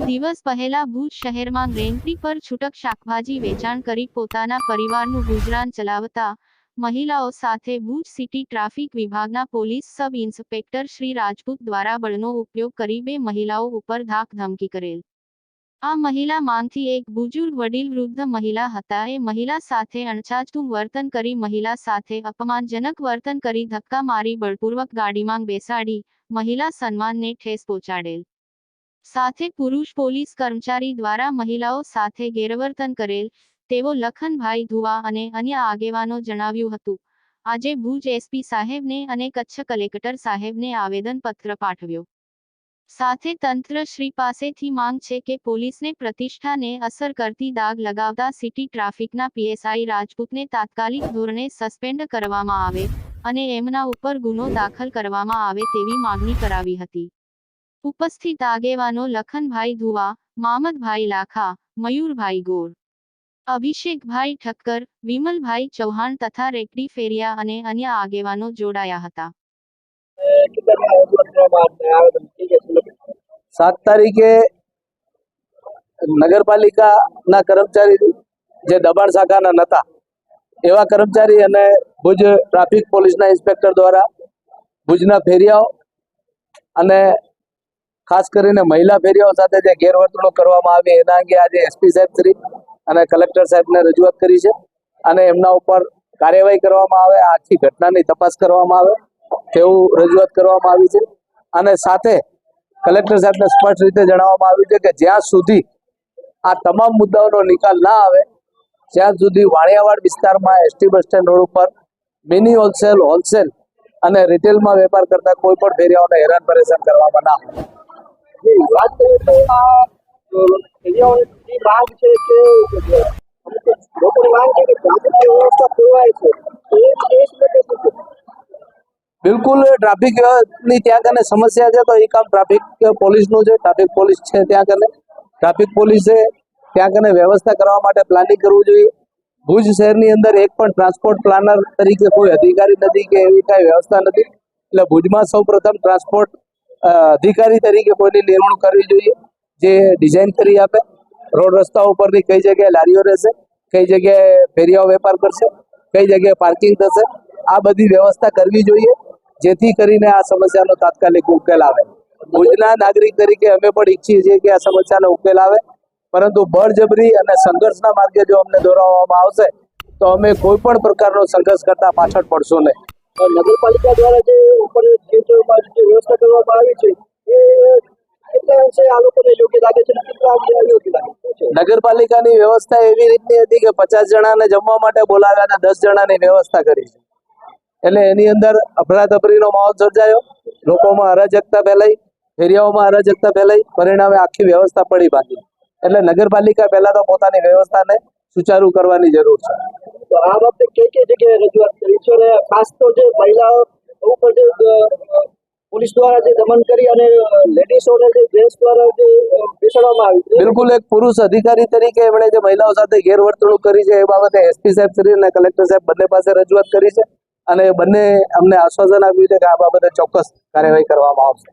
દિવસ પહેલા ભુજ શહેરમાં રેન્ટરી પર છૂટક શાકભાજી વેચાણ કરી પોતાના પરિવારનું ગુજરાન ચલાવતા મહિલાઓ સાથે ભુજ સિટી ટ્રાફિક વિભાગના police sub inspector Shri Rajput દ્વારા બળનો ઉપયોગ કરી બે મહિલાઓ ઉપર ધાક ધમકી કરેલ. આ મહિલામાંથી એક બુજુર્ગ વડીલ વૃદ્ધ મહિલા હતા. એ મહિલા સાથે અણછાજતું વર્તન કરી મહિલા સાથે અપમાનજનક વર્તન કરી ધક્કા મારી બળપૂર્વક ગાડીમાં બેસાડી મહિલા સન્માનને ઠેસ પહોંચાડેલ. સાથે પુરુષ પોલીસ કર્મચારી દ્વારા મહિલાઓ સાથે ગેરવર્તન કરેલ તેવો લખનભાઈ ધુવા અને અન્ય આગેવાનો જણાવ્યું હતું. આજે ભુજ એસપી સાહેબને અને કચ્છ કલેક્ટર સાહેબને આવેદનપત્ર પાઠવ્યો. સાથે તંત્ર શ્રી પાસેથી માંગ છે કે પોલીસને પ્રતિષ્ઠાને અસર કરતી દાગ લગાવતા સિટી ટ્રાફિકના પીએસઆઈ રાજપૂતને તાત્કાલિક ધોરણે સસ્પેન્ડ કરવામાં આવે અને એમના ઉપર ગુનો દાખલ કરવામાં આવે તેવી માંગણી કરાવી હતી. ઉપસ્થિત આગેવાનો લખનભાઈ ધુવા, મામદભાઈ લાખા, મયુરભાઈ ગોર, અભિષેકભાઈ ઠક્કર, વિમલભાઈ ચૌહાણ તથા રેકડી ફેરિયા અને અન્ય આગેવાનો જોડાયા હતા. સાત તારીખે નગરપાલિકાના કર્મચારી જે દબાણ શાખાના નતા, એવા કર્મચારી અને ભુજ ટ્રાફિક પોલીસના ઇન્સ્પેક્ટર દ્વારા ભુજના ફેરિયાઓ અને ખાસ કરીને મહિલા ફેરિયાઓ સાથે જે ગેરવર્તણૂક કરવામાં આવી, એના અંગે આજે એસપી સાહેબ શ્રી અને કલેક્ટર સાહેબને રજૂઆત કરી છે અને એમના ઉપર કાર્યવાહી કરવામાં આવે, આખી ઘટનાની તપાસ કરવામાં આવે, તેવું રજૂઆત કરવામાં આવી છે. અને સાથે કલેક્ટર સાહેબને સ્પષ્ટ રીતે જણાવવામાં આવ્યું છે કે જ્યાં સુધી આ તમામ મુદ્દાઓનો નિકાલ ના આવે જ્યાં સુધી વાણિયાવાડ વિસ્તારમાં એસટી બસ સ્ટેન્ડ રોડ ઉપર મિની હોલસેલ હોલસેલ અને રિટેલમાં વેપાર કરતા કોઈ પણ ફેરિયાઓને હેરાન પરેશાન કરવામાં ના આવે. વાત કરીએ તો આ છે છે છે છે ત્યાં કને સમસ્યા છે, તો એ કામ ટ્રાફિક પોલીસનું છે, ટ્રાફિક પોલીસ છે ત્યાં કને. ટ્રાફિક પોલીસે ત્યાં કને વ્યવસ્થા કરવા માટે પ્લાનિંગ કરવું જોઈએ. ભુજ શહેરની અંદર એક પણ ટ્રાન્સપોર્ટ પ્લાનર તરીકે કોઈ અધિકારી નથી કે એવી કાંઈ વ્યવસ્થા નથી. એટલે ભુજમાં સૌ પ્રથમ ટ્રાન્સપોર્ટ અધિકારી તરીકે કોઈની નિમણૂક કરવી જોઈએ, જે ડિઝાઇન કરી આપે. રોડ રસ્તા ઉપરની કઈ જગ્યાએ લારીઓ રહેશે, કઈ જગ્યાએ ફેરિયાઓ વેપાર કરશે, કઈ જગ્યાએ પાર્કિંગ થશે, આ બધી વ્યવસ્થા કરવી જોઈએ, જેથી કરીને આ સમસ્યાનો તાત્કાલિક ઉકેલ આવે. ભુજના નાગરિક તરીકે અમે પણ ઈચ્છીએ છીએ કે આ સમસ્યાનો ઉકેલ આવે. પરંતુ બળજબરી અને સંઘર્ષના માર્ગે જો અમને દોરાવવામાં આવશે, તો અમે કોઈ પણ પ્રકારનો સંઘર્ષ કરતા પાછળ પડશું નહીં. નગરપાલિકા દ્વારા જે ઉપર થિયેટરમાં જે વ્યવસ્થા કરવામાં આવી છે એ કેટલા અંશે આ લોકોને યોગ્ય લાગે છે કેટલા અંશે અયોગ્ય લાગે છે. નગરપાલિકાની વ્યવસ્થા એવી રીતની હતી કે પચાસ જણાને જમવા માટે બોલાવ્યા અને દસ જણાની વ્યવસ્થા કરી છે. એટલે એની અંદર અફરાતફરીનો માહોલ સર્જાયો. લોકોમાં અરાજકતા ફેલાઈ ફેરિયાઓમાં અરાજકતા ફેલાઈ પરિણામે આખી વ્યવસ્થા પડી બાકી. એટલે નગરપાલિકા પહેલા તો પોતાની વ્યવસ્થાને સુચારુ કરવાની જરૂર છે. તો આ બાબતે કઈ કઈ જગ્યાએ રજૂઆત કરી? છે અને ખાસ તો જે મહિલાઓ ઉપર જે પોલીસ દ્વારા જે દમન કરી અને લેડીઝોને જે જેન્ટ્સ દ્વારા જે બેસાડવામાં આવી બિલકુલ એક પુરુષ અધિકારી તરીકે એમણે જે મહિલાઓ સાથે ગેરવર્તણૂક કરી છે એ બાબતે એસપી સાહેબ શ્રી અને કલેક્ટર સાહેબ બંને પાસે રજૂઆત કરી છે અને બંને અમને આશ્વાસન આપ્યું છે કે આ બાબતે ચોક્કસ કાર્યવાહી કરવામાં આવશે.